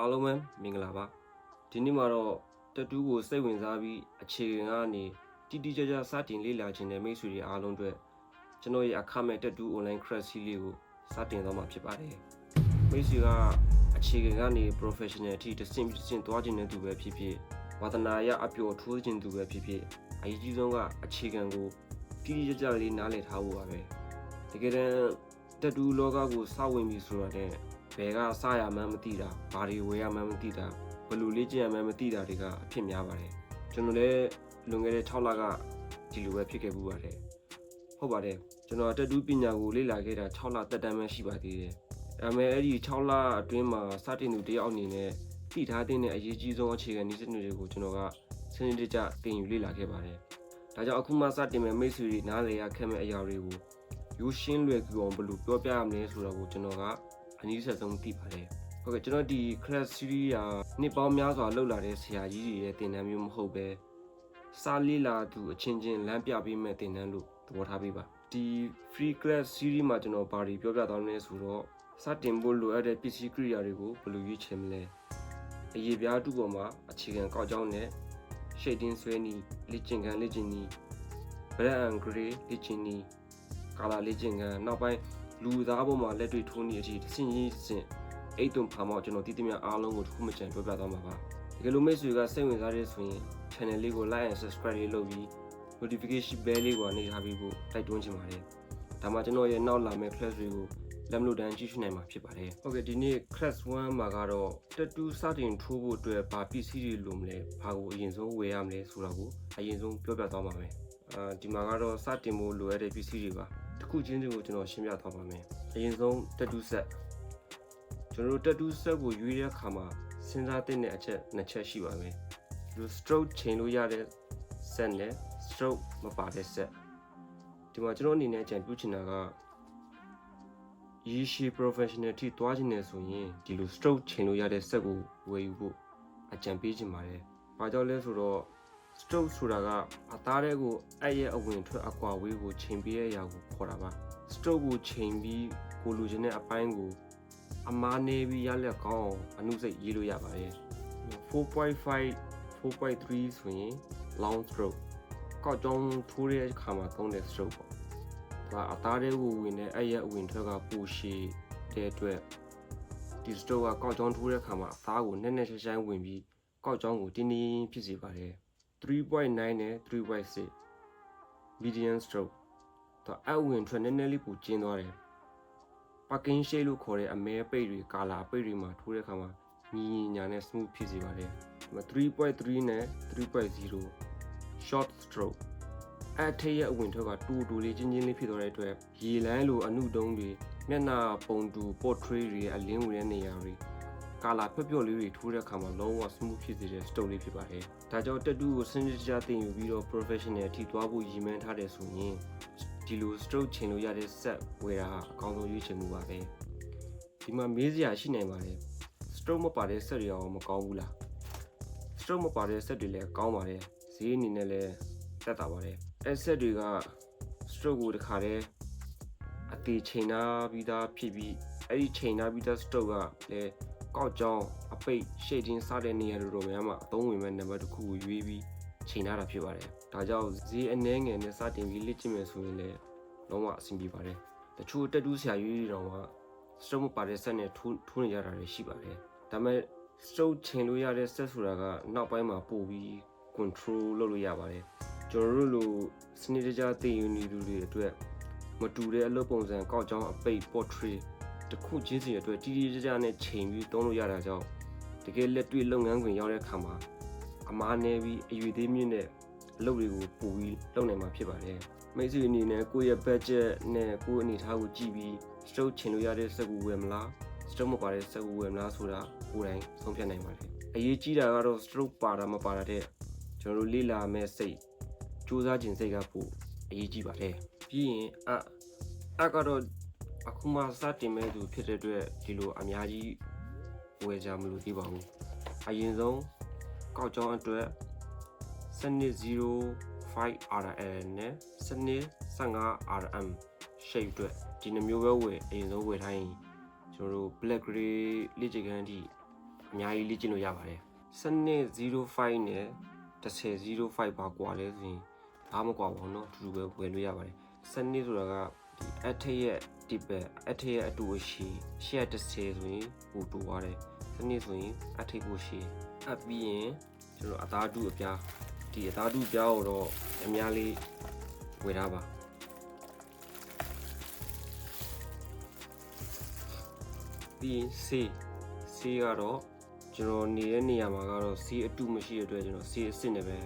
အားလုံးပဲမင်္ဂလာပါဒီနေ့မှာတော့တက်တူးကိုစိတ်ဝင်စားပြီးအခြေခံကနေတိတိကျကျစတင်လေ့လာခြင်းတဲ့မိတ်ဆွေတွေအားလုံးအတွက်ကျွန်တော်ရဲ့အခမဲ့တက်တူး online class series လေးကိုစတင်သွားမှာဖြစ်ပါတယ်မိတ်ဆွေကအခြေခံကနေ professional အထိတစ်ဆင့်တစ်ဆင့်သွားခြင်းတဲ့သူပဲဖြစ်ဖြစ်ဝါသနာရအပျော်ထိုးခြင်းသူပဲဖြစ်ဖြစ်အရေးကြီးဆုံးကအခြေခံကိုတိတိကျကျလေးနားလည်ထားဖို့ပါပဲတကယ်တမ်းတက်တူးလောကကိုစဝင်ပြီဆိုတော့တဲ့ ဘယ်ကစရမှန်းမသိတာဘာတွေဝယ်ရမှန်းမသိတာဘယ်လိုလေ့ကျင့်ရမှန်းမသိတာတွေကအဖြစ်များပါတယ်ကျွန်တော်လည်းလွန်ခဲ့တဲ့6လကဒီလိုပဲဖြစ်ခဲ့မှုပါတယ်ဟုတ်ပါတယ်ကျွန်တော်တက်တူးပညာကိုလေ့လာခဲ့တာ6လတက်တမ်းမှရှိပါသေးတယ်ဒါပေမဲ့အဲ့ဒီ6လအတွင်းမှာစတင်သူတယောက်အနေနဲ့သိထားတဲ့အရေးကြီးဆုံးအခြေခံနည်းစနစ်တွေကိုကျွန်တော်ကစနစ်တကျသင်ယူလေ့လာခဲ့ပါတယ်ဒါကြောင့်အခုမှစတင်မဲ့မိတ်ဆွေတွေနားလည်ရခက်မဲ့အရာတွေကိုရိုးရှင်းလွယ်ကူအောင်ဘယ်လိုပြောပြရမလဲဆိုတော့ကိုကျွန်တော်က အနည်းဆက်ဆုံးသိပါတယ်ဟုတ်ကဲ့ကျွန်တော်ဒီ class series ရာနှစ်ပေါင်းများစွာလှုပ်လာတဲ့ဆရာကြီးတွေရဲ့သင်တန်းမျိုးမဟုတ်ပဲစာလေးလာသူအချင်းချင်းလမ်းပြပေးမဲ့သင်တန်းလို့သဘောထားပေးပါဒီ free class series မှာကျွန်တော်ဘာတွေပြောပြသွားမလဲဆိုတော့စတင်ဖို့လိုအပ်တဲ့ပစ္စည်းကိရိယာတွေကိုဘယ်လိုရွေးချယ်မလဲအရေးပြားတူပေါ်မှာအခြေခံကောက်ကြောင်းနဲ့ shading ဆွဲနည်းလေ့ကျင့်ခန်းလေ့ကျင့်နည်း black and gray လေ့ကျင့်နည်း color လေ့ကျင့်ခန်းနောက်ပိုင်း လူသားပေါ်မှာလက်တွေ့ထိုးနေတဲ့အထိတစ်ဆင့်ချင်းတစ်ဆင့်အိတ်သွန်ဖာမောက်ကျွန်တော်တည်တည်များအားလုံးကိုတစ်ခုမှချန်ပြောပြသွားမှာပါတကယ်လို့မိတ်ဆွေကစိတ်ဝင်စားတဲ့ဆိုရင် channel လေးကို like and subscribe လေးလုပ်ပြီး notification bell လေးကိုအနေထားပြီးဖို့တိုက်တွန်းချင်ပါတယ်ဒါမှကျွန်တော်ရဲ့နောက်လာမယ့် class တွေကိုလက်မလို့တန်းကြည့်ရှုနိုင်မှာဖြစ်ပါတယ်ဟုတ်ကဲ့ဒီနေ့ class 1မှာကတော့တက်တူးစတင်ထိုးဖို့အတွက်ဘာပစ္စည်းတွေလိုမလဲဘာကိုအရင်ဆုံးဝယ်ရမလဲဆိုတာကိုအရင်ဆုံးပြောပြသွားပါမယ်အာဒီမှာကတော့စတင်ဖို့လိုအပ်တဲ့ပစ္စည်းတွေပါ တစ်ခုချင်းစီကိုကျွန်တော်ရှင်းပြသွားပါမယ်အရင်ဆုံးတက်တူးဆက်ကျွန်တော်တို့တက်တူးဆက်ကိုရွေးတဲ့အခါမှာစဉ်းစားသင့်တဲ့အချက်နှစ်ချက်ရှိပါမယ်ဒီ stroke ချိန်လို့ရတဲ့ဆက်နဲ့ stroke မပါတဲ့ဆက်ဒီမှာကျွန်တော်အနေနဲ့ကြံပြုချင်တာကရေရှည် professional ထိသွားချင်တယ်ဆိုရင်ဒီလို stroke ချိန်လို့ရတဲ့ဆက်ကိုဝယ်ယူဖို့အကြံပေးချင်ပါတယ်။ဘာကြောင့်လဲဆိုတော့ stroke ဆိုတာကအသားတဲ့ကိုအဲ့ရဲ့အဝင်ထွက်အကွာဝေးကိုချိန်ပေးတဲ့အရာကိုခေါ်တာပါ။ stroke ကိုချိန်ပြီးကိုလူချင်းတဲ့အပိုင်းကိုအမားနေပြီးရလက်ကောင်းအောင်အနုစိတ်ရေးလို့ရပါတယ်။4.5 4.3ဆိုရင် long stroke ကောက်ကြောင်းထိုးတဲ့အခါမှာသုံးတဲ့ stroke ပေါ့။ဒါအသားတဲ့ကိုဝင်တဲ့အဲ့ရဲ့အဝင်ထွက်ကပူရှည်တဲ့အတွက်ဒီ stroke ကကောက်ကြောင်းထိုးတဲ့အခါမှာအသားကိုနက်နက်ရှိုင်းရှိုင်းဝင်ပြီးကောက်ကြောင်းကိုတင်းတင်းဖြစ်စေပါတယ်။ 3.9နဲ့3.6 medium stroke တော့အဝင်ထွက်နည်းနည်းလေးပူကျင်းသွားတယ်ပါကင်းရှိလို့ခေါ်တဲ့အမဲပိတ်တွေကာလာပိတ်တွေမှာထိုးတဲ့အခါမှာညီညီညာနဲ့ smooth ဖြစ်စေပါတယ်ဒီမှာ3.3နဲ့3.0 short stroke အဲ့ထက်ရဲ့အဝင်ထွက်ကတူတူလေးချင်းချင်းလေးဖြစ်သွားတဲ့အတွက်ရေလန်းလိုအနုတုံးတွေမျက်နှာပုံတူ portrait တွေအလင်းဝင်တဲ့နေရာတွေ ကာလာဖြော့ဖြော့လေးတွေထိုးတဲ့အခါမှာလုံးဝ smooth ဖြစ်စေတဲ့ stroke လေးဖြစ်ပါတယ်။ဒါကြောင့်တက်တူကိုစနစ်တကျသင်ယူပြီးတော့ professional အထိသွားဖို့ရည်မှန်းထားတယ်ဆိုရင်ဒီလို stroke ချိန်လို့ရတဲ့ set ဝယ်တာဟာအကောင်းဆုံးရွေးချယ်မှုပါပဲ။ဒီမှာမေးစရာရှိနိုင်ပါတယ်။ stroke မပါတဲ့ set တွေရောမကောင်းဘူးလား။ stroke မပါတဲ့ set တွေလည်းကောင်းပါတယ်။ဈေးအနေနဲ့လည်းတက်တာပါတယ်။အဲ set တွေက stroke ကိုတခါတည်းအသေးချိန်နာပြီးသားဖြစ်ပြီးအဲ့ဒီချိန်နာပြီးသား stroke ကလည်း ကောက်ကြောင်းအပိတ်ရှေ့ချင်းစတဲ့နေရာတို့တော်များမှာအသုံးဝင်မဲ့နံပါတ်တစ်ခုကိုရွေးပြီးချိန်ထားတာဖြစ်ပါတယ်။ဒါကြောင့်ဈေးအနှဲငယ်နဲ့စတင်ပြီးလေ့ကျင့်မယ်ဆိုရင်လည်းလုံးဝအဆင်ပြေပါတယ်။တချို့တက်တူးဆရာရွေးတွေတော့က stroke မပါတဲ့ဆက်နဲ့ထိုးထိုးနေကြတာတွေရှိပါတယ်။ဒါပေမဲ့ stroke ချိန်လို့ရတဲ့ဆက်ဆိုတာကနောက်ပိုင်းမှာပို့ပြီး control လုပ်လို့ရပါတယ်။ကျွန်တော်တို့လိုစနစ်တကျသိယူနေသူတွေအတွက်မတူတဲ့အလုပ်ပုံစံကောက်ကြောင်းအပိတ် portrait တစ်ခုချင်းစီအတွက်တီးတီးကြကြနဲ့ချိန်ပြီးသုံးလို့ရတာကြောင့်တကယ်လက်တွေ့လုပ်ငန်းခွင်ရောက်တဲ့အခါမှာအမားနေပြီးအရွေသေးမြင့်တဲ့အလုပ်တွေကိုပို့ပြီးလုပ်နိုင်မှာဖြစ်ပါတယ်မိတ်ဆွေအနေနဲ့ကိုယ့်ရဲ့ budget နဲ့ကိုယ့်အနေအထားကိုကြည့်ပြီး stroke ချိန်လို့ရတဲ့စက်ကူဝယ်မလား stroke မပါတဲ့စက်ကူဝယ်မလားဆိုတာကိုယ်တိုင်ဆုံးဖြတ်နိုင်ပါတယ်အရေးကြီးတာကတော့ stroke ပါတာမပါတာတဲ့ကျွန်တော်တို့လေ့လာမဲ့စိတ်စူးစမ်းခြင်းစိတ်ကပိုအရေးကြီးပါတယ်ပြီးရင်အအကတော့ အခုမှစတင်မဲ့သူဖြစ်တဲ့အတွက်ဒီလိုအများကြီးဝယ်ကြမလို့သေးပါဘူးအရင်ဆုံးကောက်ကြောင်းအတွက်စနစ် 05RL နဲ့စနစ် 15RM shape အတွက်ဒီနှမျိုးပဲဝယ်အရင်ဆုံးဝယ်ထားရင်ကျွန်တော်တို့ black gray လေးချင်ကန်အထိ အများကြီးလေ့ကျင့်လို့ရပါတယ်စနစ်05နဲ့1005ပါကွာလဲဆိုရင်ဘာမှမကွာပါဘူးเนาะအတူတူပဲဝယ်လို့ရပါတယ်စနစ်ဆိုတာကဒီအထက်ရဲ့ ဒီပဲအထက်ရဲ့အတူအရှိရှေ့10ဆိုရင်ပိုတူသွားတယ်စနစ်ဆိုရင်အထက်ကိုရှိအပ်ပြီးရင်ကျွန်တော်အသားတူအပြားဒီအသားတူပြားကိုတော့အများလေးဝယ်ထားပါပြီးရင်ဆေးဆေးကတော့ကျွန်တော်နေတဲ့နေရာမှာကတော့ဆေးအတုမရှိတဲ့အတွက်ကျွန်တော်ဆေးအစ်စ်နဲ့ပဲ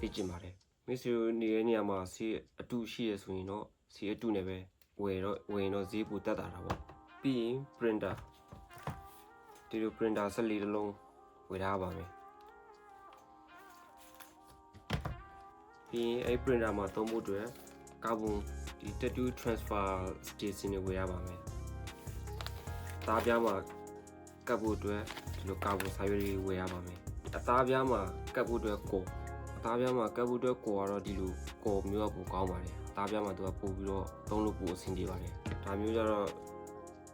သိကျင်ပါတယ်မိတ်ဆွေတို့နေတဲ့နေရာမှာဆေးအတုရှိရဆိုရင်တော့ဆေးအတုနဲ့ပဲ ဝယ်တော့ဝယ်ရင်တော့ဈေးပိုတက်တာတာပေါ့ပြီးရင် printer ဒီလို printer 14တစ်လုံးဝယ်ထားပါမယ်ပြီးရင်အဲ့ printer မှာသုံးဖို့အတွက်ကာဗွန်ဒီ tattoo transfer station တွေဝယ်ရပါမယ်သားပြားမှာကပ်ဖို့အတွက်ဒီလိုကာဗွန်စာရွက်တွေဝယ်ရပါမယ်အသားပြားမှာကပ်ဖို့အတွက်ကော်အ သားပြားမှာကပ်ဖို့အတွက်ကော်ကတော့ဒီလိုကော်မျိုးကပိုကောင်းပါတယ်အသားပြားမှာသူကပို့ပြီးတော့သုံးလို့ပိုအဆင်ပြေပါတယ်ဒါမျိုးကြတော့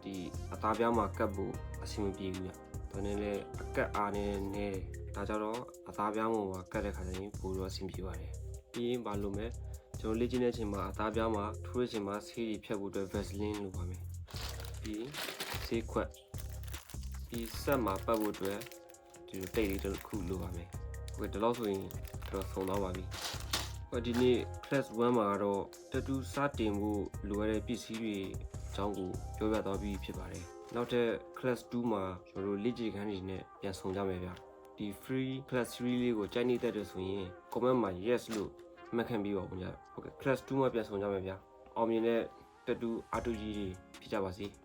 ဒီအသားပြားမှာကပ်ဖို့အဆင်မပြေဘူးညဒါနဲ့လည်းအကက်အားနဲ့နဲတယ်ဒါကြတော့အသားပြားမှာကပ်တဲ့ခါကျရင်ပိုတော့အဆင်ပြေပါတယ်ပြီးရင်ဘာလို့မဲကျွန်တော်လေ့ကျင့်တဲ့အချိန်မှာအသားပြားမှာထိုးတဲ့အချိန်မှာဆေးတွေဖြတ်ဖို့အတွက် Vaseline လိုပါမယ်ပြီးဆေးခွက်ဒီဆက်မှာပတ်ဖို့အတွက်ဒီလိုတိတ်လေးတစ်ခုလိုပါမယ်။ဟုတ်ကဲ့ဒီလောက်ဆိုရင် တော့ဆုံးတော့ပါပြီ။ဟောဒီနေ့ class 1မှာကတော့တတူစတင်ဖို့လိုရတဲ့ပစ္စည်းတွေအကြောင်းကိုပြောပြသွားပြီးဖြစ်ပါတယ်။နောက်ထပ် class 2မှာကျွန်တော်တို့လေ့ကျင့်ခန်းတွေနဲ့ပြန်ဆောင်ကြမယ်ဗျ။ဒီ free class 3လေးကိုကြိုက်နေတတ်တယ်ဆိုရင် comment မှာ yes လို့မှတ်ခံပြီးပါဦးည။ဟုတ်ကဲ့ class 2မှာပြန်ဆောင်ကြမယ်ဗျ။အောင်မြင်တဲ့တတူအတူကြီးတွေဖြစ်ကြပါစေ။